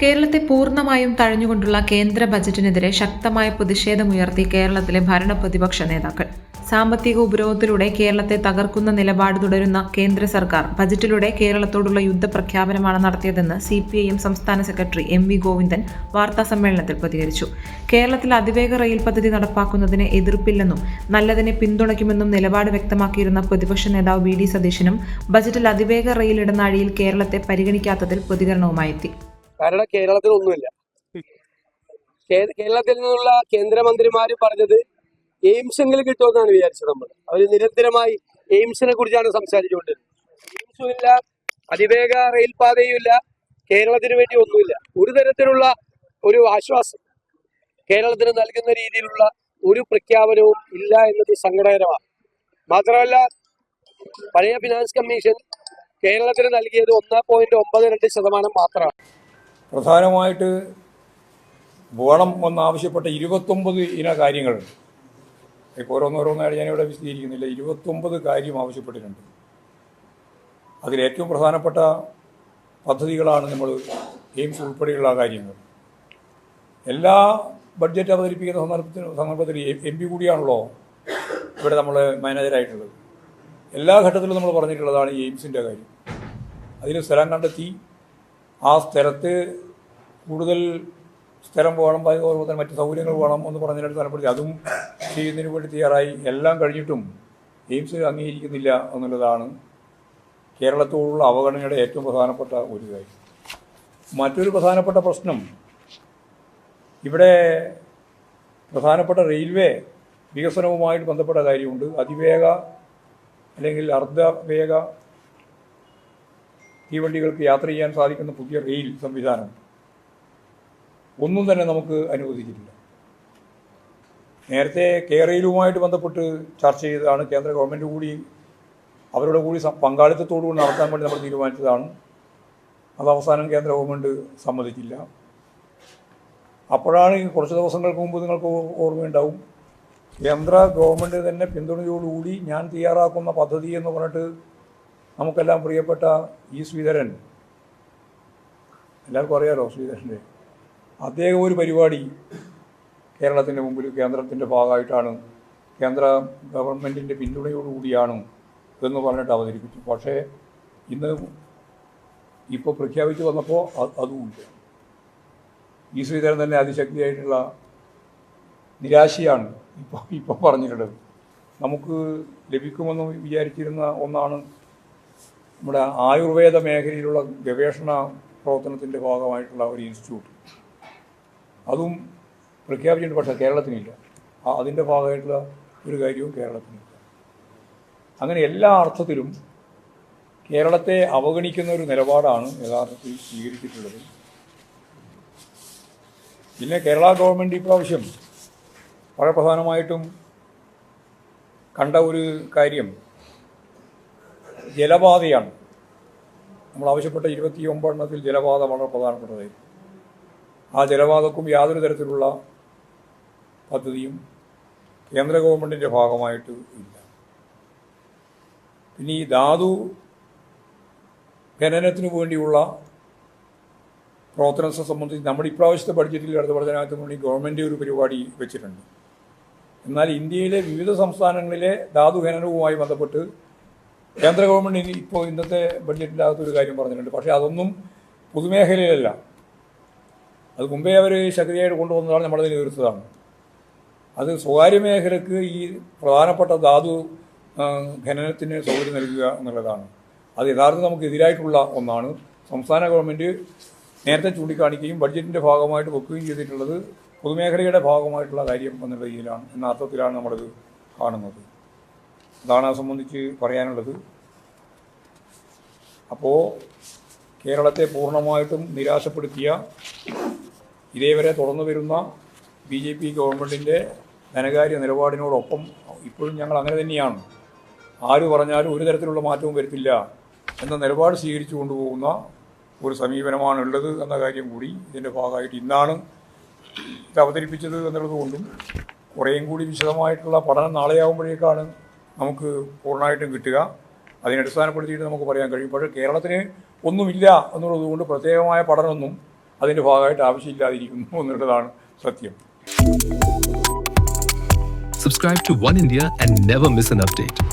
കേരളത്തെ പൂർണമായും തഴഞ്ഞുകൊണ്ടുള്ള കേന്ദ്ര ബജറ്റിനെതിരെ ശക്തമായ പ്രതിഷേധമുയർത്തി കേരളത്തിലെ ഭരണ പ്രതിപക്ഷ നേതാക്കൾ. സാമ്പത്തിക ഉപരോധത്തിലൂടെ കേരളത്തെ തകർക്കുന്ന നിലപാട് തുടരുന്ന കേന്ദ്ര സർക്കാർ ബജറ്റിലൂടെ കേരളത്തോടുള്ള യുദ്ധപ്രഖ്യാപനമാണ് നടത്തിയതെന്ന് സി പി ഐ എം സംസ്ഥാന സെക്രട്ടറി എം വി ഗോവിന്ദൻ വാർത്താസമ്മേളനത്തിൽ പ്രതികരിച്ചു. കേരളത്തിൽ അതിവേഗ റെയിൽ പദ്ധതി നടപ്പാക്കുന്നതിന് എതിർപ്പില്ലെന്നും നല്ലതിനെ പിന്തുണയ്ക്കുമെന്നും നിലപാട് വ്യക്തമാക്കിയിരുന്ന പ്രതിപക്ഷ നേതാവ് വി ഡി സതീശനും ബജറ്റിൽ അതിവേഗ റെയിൽ ഇടനാഴിയിൽ കേരളത്തെ പരിഗണിക്കാത്തതിൽ പ്രതികരണവുമായി എത്തി കാരണം കേരളത്തിൽ ഒന്നുമില്ല കേരളത്തിൽ നിന്നുള്ള കേന്ദ്രമന്ത്രിമാര് പറഞ്ഞത് എയിംസെങ്കിലും കിട്ടുമെന്നാണ് വിചാരിച്ചത് നമ്മൾ അവർ നിരന്തരമായി എയിംസിനെ കുറിച്ചാണ് സംസാരിച്ചുകൊണ്ടിരുന്നത്. എയിംസും ഇല്ല അതിവേഗ റെയിൽ പാതയും ഇല്ല കേരളത്തിന് വേണ്ടി ഒന്നുമില്ല. ഒരു തരത്തിലുള്ള ഒരു ആശ്വാസം കേരളത്തിന് നൽകുന്ന രീതിയിലുള്ള ഒരു പ്രഖ്യാപനവും ഇല്ല എന്നത് സങ്കടകരമാണ്. മാത്രമല്ല പഴയ ഫിനാൻസ് കമ്മീഷൻ കേരളത്തിന് നൽകിയത് ഒന്ന് പോയിന്റ് ഒമ്പത് രണ്ട് ശതമാനം മാത്രമാണ്. പ്രധാനമായിട്ട് വേണം എന്നാവശ്യപ്പെട്ട ഇരുപത്തൊമ്പത് ഇന കാര്യങ്ങളുണ്ട് ഇപ്പോൾ ഓരോന്നോരോന്നായിട്ട് ഞാനിവിടെ വിശദീകരിക്കുന്നില്ല. ഇരുപത്തൊമ്പത് കാര്യം ആവശ്യപ്പെട്ടിട്ടുണ്ട്. അതിലേറ്റവും പ്രധാനപ്പെട്ട പദ്ധതികളാണ് നമ്മൾ എയിംസ് ഉൾപ്പെടെയുള്ള കാര്യങ്ങൾ. എല്ലാ ബഡ്ജറ്റ് അവതരിപ്പിക്കുന്ന സന്ദർഭത്തിൽ സന്ദർഭത്തിൽ എം പി കൂടിയാണല്ലോ ഇവിടെ നമ്മൾ മാനേജരായിട്ടുള്ളത്. എല്ലാ ഘട്ടത്തിലും നമ്മൾ പറഞ്ഞിട്ടുള്ളതാണ് എയിംസിന്റെ കാര്യം. അതിന് സ്ഥലം കണ്ടെത്തി ആ സ്ഥലത്ത് കൂടുതൽ സ്ഥലം പോകണം അതുപോലെ തന്നെ മറ്റ് സൗകര്യങ്ങൾ വേണം എന്ന് പറഞ്ഞതിനടുത്ത് തലപ്പെടുത്തി അതും ചെയ്യുന്നതിന് വേണ്ടി തയ്യാറായി. എല്ലാം കഴിഞ്ഞിട്ടും എയിംസ് അംഗീകരിക്കുന്നില്ല എന്നുള്ളതാണ് കേരളത്തോടുള്ള അവഗണനയുടെ ഏറ്റവും പ്രധാനപ്പെട്ട ഒരു കാര്യം. മറ്റൊരു പ്രധാനപ്പെട്ട പ്രശ്നം ഇവിടെ പ്രധാനപ്പെട്ട റെയിൽവേ വികസനവുമായിട്ട് ബന്ധപ്പെട്ട കാര്യമുണ്ട്. അതിവേഗ അല്ലെങ്കിൽ അർദ്ധവേഗ തീവണ്ടികൾക്ക് യാത്ര ചെയ്യാൻ സാധിക്കുന്ന പുതിയ റെയിൽ സംവിധാനം ഒന്നും തന്നെ നമുക്ക് അനുവദിച്ചിട്ടില്ല. നേരത്തെ കെ റെയിലുമായിട്ട് ബന്ധപ്പെട്ട് ചർച്ച ചെയ്തതാണ്. കേന്ദ്ര ഗവൺമെന്റ് കൂടി അവരുടെ കൂടി പങ്കാളിത്തത്തോടു പങ്കാളിത്തത്തോടുകൂടി നടത്താൻ വേണ്ടി നമ്മൾ തീരുമാനിച്ചതാണ്. അത് അവസാനം കേന്ദ്ര ഗവൺമെന്റ് സമ്മതിച്ചില്ല. അപ്പോഴാണ് കുറച്ച് ദിവസങ്ങൾക്ക് മുമ്പ് നിങ്ങൾക്ക് ഓർമ്മയുണ്ടാവും. കേന്ദ്ര ഗവൺമെന്റ് തന്നെ പിന്തുണയോടുകൂടി ഞാൻ തയ്യാറാക്കുന്ന പദ്ധതി എന്ന് പറഞ്ഞിട്ട് നമുക്കെല്ലാം പ്രിയപ്പെട്ട ഈ ശ്രീധരൻ. എല്ലാവർക്കും അറിയാലോ ശ്രീധരന്റെ. അദ്ദേഹം ഒരു പരിപാടി കേരളത്തിന്റെ മുമ്പിൽ കേന്ദ്രത്തിന്റെ ഭാഗമായിട്ടാണ് കേന്ദ്ര ഗവൺമെന്റിന്റെ പിന്തുണയോടുകൂടിയാണ് എന്ന് പറഞ്ഞിട്ട് അവതരിപ്പിച്ചു. പക്ഷേ ഇന്ന് ഇപ്പോൾ പ്രഖ്യാപിച്ചു വന്നപ്പോൾ അതും അതുമില്ല ഈ ശ്രീധരൻ തന്നെ അതിശക്തിയായിട്ടുള്ള നിരാശയാണ് ഇപ്പോൾ ഇപ്പോൾ പറഞ്ഞിട്ടുള്ളത്. നമുക്ക് ലഭിക്കുമെന്ന് വിചാരിച്ചിരുന്ന ഒന്നാണ് നമ്മുടെ ആയുർവേദ മേഖലയിലുള്ള ഗവേഷണ പ്രവർത്തനത്തിന്റെ ഭാഗമായിട്ടുള്ള ഒരു ഇൻസ്റ്റിറ്റ്യൂട്ട്. അതും പ്രഖ്യാപിച്ചിട്ടുണ്ട് പക്ഷേ കേരളത്തിനില്ല. അതിന്റെ ഭാഗമായിട്ടുള്ള ഒരു കാര്യവും കേരളത്തിനില്ല. അങ്ങനെ എല്ലാ അർത്ഥത്തിലും കേരളത്തെ അവഗണിക്കുന്ന ഒരു നിലപാടാണ് യഥാർത്ഥത്തിൽ സ്വീകരിച്ചിട്ടുള്ളത്. പിന്നെ കേരള ഗവൺമെന്റ് ഇപ്രാവശ്യം വളരെ പ്രധാനമായിട്ടും കണ്ട ഒരു കാര്യം ജലപാതയാണ്. നമ്മൾ ആവശ്യപ്പെട്ട ഇരുപത്തി ഒമ്പതെണ്ണത്തിൽ ജലപാത വളരെ പ്രധാനപ്പെട്ടതായിരുന്നു ആ ജലപാതക്കും യാതൊരു തരത്തിലുള്ള പദ്ധതിയും കേന്ദ്ര ഗവൺമെന്റിന്റെ ഭാഗമായിട്ട് ഇല്ല. പിന്നെ ഈ ധാതു ഖനനത്തിനു വേണ്ടിയുള്ള പ്രവർത്തനത്തെ സംബന്ധിച്ച് നമ്മുടെ ഇപ്രാവശ്യത്തെ ബഡ്ജറ്റിൽ അടുത്ത പഠനത്തിനു വേണ്ടി ഗവൺമെന്റ് ഒരു പരിപാടി വെച്ചിട്ടുണ്ട്. എന്നാൽ ഇന്ത്യയിലെ വിവിധ സംസ്ഥാനങ്ങളിലെ ധാതു ഖനനവുമായി ബന്ധപ്പെട്ട് കേന്ദ്ര ഗവൺമെന്റ് ഇനി ഇപ്പോൾ ഇന്നത്തെ ബഡ്ജറ്റിന്റെ ഒരു കാര്യം പറഞ്ഞിട്ടുണ്ട്. പക്ഷേ അതൊന്നും പൊതുമേഖലയിലല്ല. അത് മുമ്പേ അവർ ശക്തിയായിട്ട് കൊണ്ടുവന്നതാണ് നമ്മളതിന് എതിർത്തതാണ് അത് സ്വകാര്യ മേഖലക്ക് ഈ പ്രധാനപ്പെട്ട ധാതു ഖനനത്തിന് സൗകര്യം നൽകുക എന്നുള്ളതാണ്. അത് യഥാർത്ഥം നമുക്ക് എതിരായിട്ടുള്ള ഒന്നാണ്. സംസ്ഥാന ഗവൺമെന്റ് നേരത്തെ ചൂണ്ടിക്കാണിക്കുകയും ബഡ്ജറ്റിന്റെ ഭാഗമായിട്ട് വെക്കുകയും ചെയ്തിട്ടുള്ളത് പൊതുമേഖലയുടെ ഭാഗമായിട്ടുള്ള കാര്യം എന്നുള്ള രീതിയിലാണ് എന്ന അർത്ഥത്തിലാണ് നമ്മളത് കാണുന്നത്. അത് സംബന്ധിച്ച് പറയാനുള്ളത്. അപ്പോൾ കേരളത്തെ പൂർണമായിട്ടും നിരാശപ്പെടുത്തിയ ഇതേവരെ തുടർന്നു വരുന്ന ബി ജെ പി ഗവൺമെന്റിന്റെ ധനകാര്യ നിലപാടിനോടൊപ്പം ഇപ്പോഴും ഞങ്ങൾ അങ്ങനെ തന്നെയാണ്. ആര് പറഞ്ഞാലും ഒരു തരത്തിലുള്ള മാറ്റവും വരുത്തില്ല എന്ന നിലപാട് സ്വീകരിച്ചു കൊണ്ടുപോകുന്ന ഒരു സമീപനമാണ് ഉള്ളത് എന്ന കാര്യം കൂടി ഇതിന്റെ ഭാഗമായിട്ട് ഇന്നാണ് ഇത് അവതരിപ്പിച്ചത് എന്നുള്ളത് കൊണ്ടും കുറേയും കൂടി വിശദമായിട്ടുള്ള പഠനം നാളെയാകുമ്പോഴേക്കാണ് നമുക്ക് പൂർണമായിട്ടും കിട്ടുക. അതിനെ അടിസ്ഥാനപ്പെടുത്തിയിട്ട് നമുക്ക് പറയാൻ കഴിയും. പക്ഷേ കേരളത്തിന് ഒന്നുമില്ല എന്നുള്ളത് കൊണ്ട് പ്രത്യേകമായ പഠനമൊന്നും അതിന്റെ ഭാഗമായിട്ട് ആവശ്യമില്ലാതിരിക്കുന്നു എന്നുള്ളതാണ് സത്യം. Subscribe to One India and never miss an update.